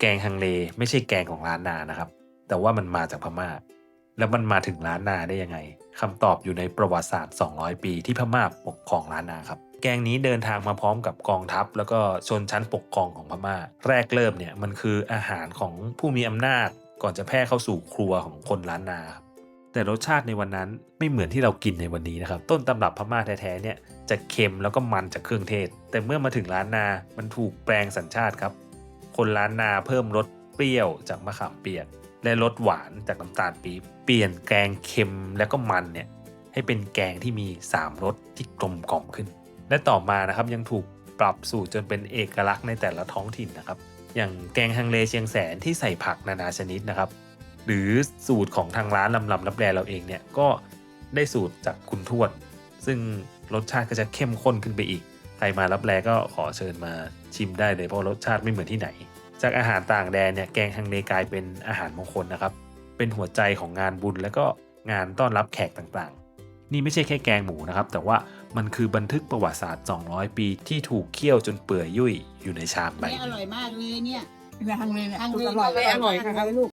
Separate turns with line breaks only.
แกงฮังเลไม่ใช่แกงของร้านนานะครับ แต่ว่ามันมาจากพม่า แล้วมันมาถึงร้านนาได้ยังไงคำตอบอยู่ในประวัติศาสตร์ 200 ปีที่พม่าปกครองล้านนาครับ แกงนี้เดินทางมาพร้อมกับกองทัพ แล้วก็ชนชั้นปกครองของพม่า แรกเริ่มเนี่ยมันคืออาหารของผู้มีอำนาจ ก่อนจะแพร่เข้าสู่ครัวของคนล้านนาครับแต่รสชาติในวันนั้นไม่เหมือนที่เรากินในวันนี้นะครับ ต้นตำรับพม่าแท้ๆเนี่ยจะเค็มแล้วก็มันจากเครื่องเทศ แต่เมื่อมาถึงล้านนา มันถูกแปลงสัญชาติครับ คนล้านนาเพิ่มรสเปรี้ยวจากมะขามเปียก และรสหวานจากน้ำตาลปี๊บเปลี่ยนแกงเค็มแล้วก็มันเนี่ยให้เป็นแกงที่มี 3รสที่กลมกล่อมขึ้น และต่อมานะครับยังถูกปรับสูตรจนเป็นเอกลักษณ์ในแต่ละท้องถิ่นนะครับ อย่างแกงฮังเลเชียงแสนที่ใส่ผักนานาชนิดนะครับ หรือสูตรของทางร้านลำลำรับแลเราเองเนี่ยก็ได้สูตรจากคุณทวด ซึ่งรสชาติก็จะเข้มข้นขึ้นไปอีก ใครมารับแลก็ขอเชิญมาชิมได้เลยเพราะรสชาติไม่เหมือนที่ไหน จากอาหารต่างแดนเนี่ยแกงฮังเลกลายเป็นอาหารมงคลนะครับ เป็นหัวใจของงานบุญและก็งานต้อนรับแขกต่างๆ นี่ไม่ใช่แค่แกงหมูนะครับ แต่ว่ามันคือบันทึกประวัติศาสตร์ 200 ปีที่ถูกเคี่ยวจนเปื่อยยุ่ยอยู่ในชามใบ
นี่อ
นี้
ร่อยมากเลยเนี่ย
ทางเลยเนี่ย
ทาง
สุ
เล
ดอร่อย
อร่อยนะครับลูก